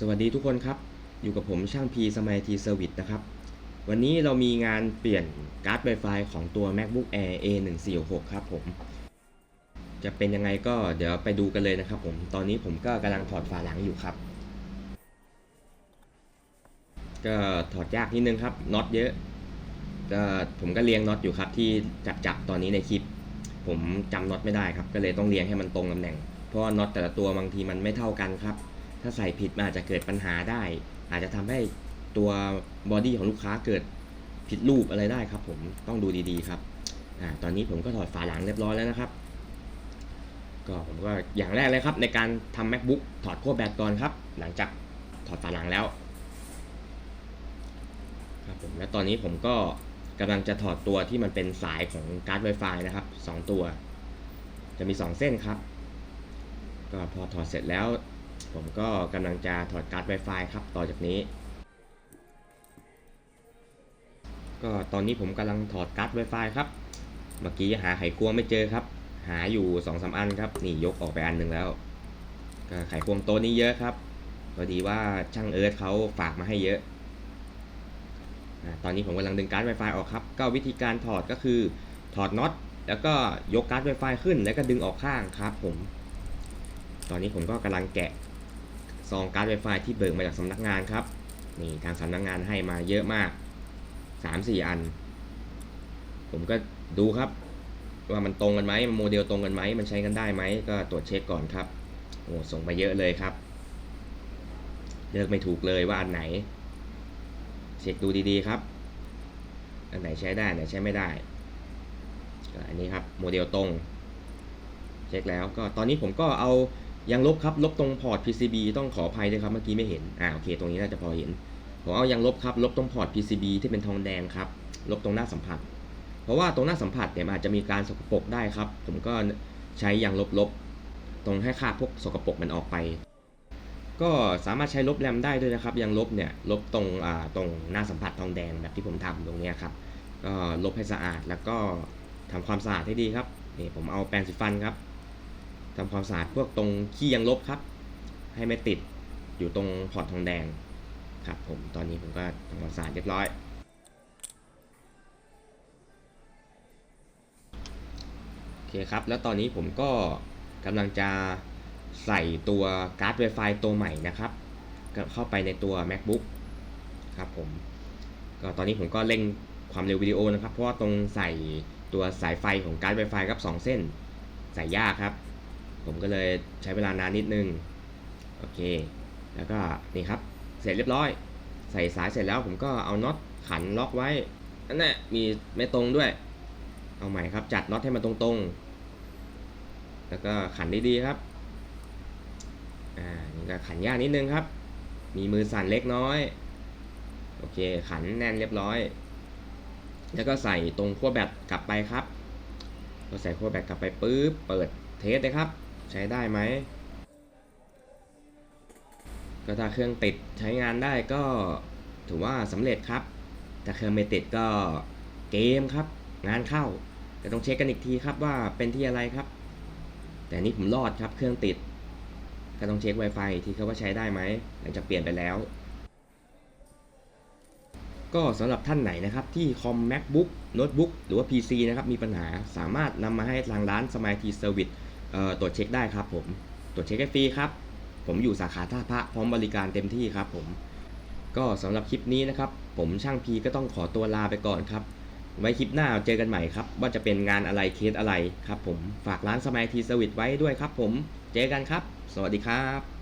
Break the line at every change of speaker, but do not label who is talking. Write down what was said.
สวัสดีทุกคนครับ อยู่กับผมช่างพีสมัยทีเซอร์วิสนะครับ วันนี้เรามีงานเปลี่ยนการ์ด Wi-Fi ของตัว MacBook Air A1466 ครับผม จะเป็นยังไงก็เดี๋ยวไปดูกันเลยนะครับผม ตอนนี้ผมก็กำลังถอดฝาหลังอยู่ครับ ก็ถอดยากนิดนึงครับน็อตเยอะ ก็ผมก็เรียงน็อตอยู่ครับที่จับจับตอนนี้ในคลิป ผมจำน็อตไม่ได้ครับ ก็เลยต้องเรียงให้มันตรงตำแหน่ง เพราะน็อตแต่ละตัวบางทีมันไม่เท่ากันครับ ถ้าใส่ผิดมันอาจจะเกิดปัญหาได้ อาจจะทำให้ตัวบอดี้ของลูกค้าเกิดผิดรูปอะไรได้ครับ ผมต้องดูดีๆครับอ่าตอนนี้ผมก็ถอดฝาหลังเรียบร้อยแล้วนะครับ ก็ผมก็อย่างแรกเลยครับ ในการทำ macbook ถอดขั้วแบตก่อนครับ หลังจากถอดฝาหลังแล้วครับผมแล้วตอนนี้ผมก็กำลังจะถอดตัวที่มันเป็นสายของการ์ด Wi-Fi นะครับสองตัว จะมี 2 เส้นครับ ก็พอถอดเสร็จแล้ว ผมก็กำลังจะถอดการ์ด Wi-Fi ครับ ต่อจากนี้ ก็ตอนนี้ผมกำลังถอดการ์ด Wi-Fi ครับ เมื่อกี้หาไขควงไม่เจอครับ หาอยู่2อสาอันครับ นี่ยกออกไปอันหนึ่งแล้วก็ไขควงโต๊ะนี้เยอะครับพอดีว่าช่างเอิร์ธเขาฝากมาให้เยอะอ่าตอนนี้ผมกำลังดึงการ์ด Wi-Fi ออกครับ ก็วิธีการถอดก็คือถอดน็อตแล้วก็ยกการ์ด Wi-Fi ขึ้น แล้วก็ดึงออกข้างครับผม ตอนนี้ผมก็กำลังแกะซองการ์ด Wi-Fi ที่เบิกมาจากสำนักงานครับนี่ทางสำนักงานให้มาเยอะมาก 3-4 อัน ผมก็ดูครับ ว่ามันตรงกันไหมโมเดลตรงกันไหมมันใช้กันได้ไหมก็ตรวจเช็คก่อนครับโอ้ส่งไปเยอะเลยครับเลือกไม่ถูกเลยว่าอันไหน เช็คดูดีๆครับ อันไหนใช้ได้อันไหนใช้ไม่ได้อันนี้ครับโมเดลตรง เช็คแล้วก็ตอนนี้ผมก็เอา ยางลบครับ ลบตรงพอร์ต PCB ต้องขออภัยด้วยครับ เมื่อกี้ไม่เห็น อ่า โอเค ตรงนี้น่าจะพอเห็น ผมเอายางลบครับ ลบตรงพอร์ต PCB ที่เป็นทองแดงครับ ลบตรงหน้าสัมผัส เพราะว่าตรงหน้าสัมผัสเนี่ยมันอาจจะมีการสกปรกได้ครับ ผมก็ใช้ยางลบๆตรงให้คราพวกสกปรกมันออกไป ก็สามารถใช้ลบแรมได้ด้วยนะครับยางลบเนี่ย ลบตรง อ่า ตรงหน้าสัมผัสทองแดงแบบที่ผมทำตรงนี้ครับ ก็ลบให้สะอาด แล้วก็ทำความสะอาดให้ดีครับ นี่ผมเอาแปรงสีฟันครับ ทำความสะอาดพวกตรงขี้ยางลบครับ ให้ไม่ติดอยู่ตรงพอร์ตทองแดงครับผมตอนนี้ผมก็ทำความสะอาดเรียบร้อยโอเคครับ แล้วตอนนี้ผมก็กำลังจะใส่ตัวการ์ด Wi-Fi ตัวใหม่นะครับ เข้าไปในตัว MacBook ครับผมก็ตอนนี้ผมก็เร่งความเร็ววิดีโอนะครับ เพราะว่าตรงใส่ตัวสายไฟของการ์ด Wi-Fi ครับ 2 เส้น ใส่ยากครับ ผมก็เลยใช้เวลานานนิดนึง โอเค แล้วก็นี่ครับ เสร็จเรียบร้อย ใส่สายเสร็จแล้วผมก็เอาน็อตขันล็อกไว้นั่นแหละมีไม่ตรงด้วย เอาใหม่ครับ จัดน็อตให้มันตรงๆ แล้วก็ขันดีๆครับ อ่า นี่ก็ขันยากนิดนึงครับ มีมือสั่นเล็กน้อย โอเค ขันแน่นเรียบร้อย แล้วก็ใส่ตรงขั้วแบตกลับไปครับพอใส่ขั้วแบตกลับไปปุ๊บ เปิดเทสเลยครับ ใช้ได้ไหม ก็ถ้าเครื่องติดใช้งานได้ก็ถือว่าสำเร็จครับ แต่เครื่องไม่ติดก็เกมครับ งานเข้าแต่ต้องเช็คกันอีกทีครับว่าเป็นที่อะไรครับ แต่นี่ผมรอดครับเครื่องติด ก็ต้องเช็ค Wi-Fi ทีครับว่าใช้ได้ไหมหลังจากเปลี่ยนไปแล้ว ก็สำหรับท่านไหนนะครับที่คอม macbook notebook หรือว่า PC นะครับมีปัญหาสามารถนำมาให้ทางร้าน Smart T Service เอ่อ ตรวจเช็คได้ครับผม ตรวจเช็คได้ฟรีครับ ผมอยู่สาขาท่าพระพร้อมบริการเต็มที่ครับผม ก็สำหรับคลิปนี้นะครับ ผมช่างพีก็ต้องขอตัวลาไปก่อนครับ ไว้คลิปหน้าเจอกันใหม่ครับ ว่าจะเป็นงานอะไรเคสอะไรครับผม ฝากร้านสมัยทีสวิตไว้ด้วยครับผม เจอกันครับ สวัสดีครับ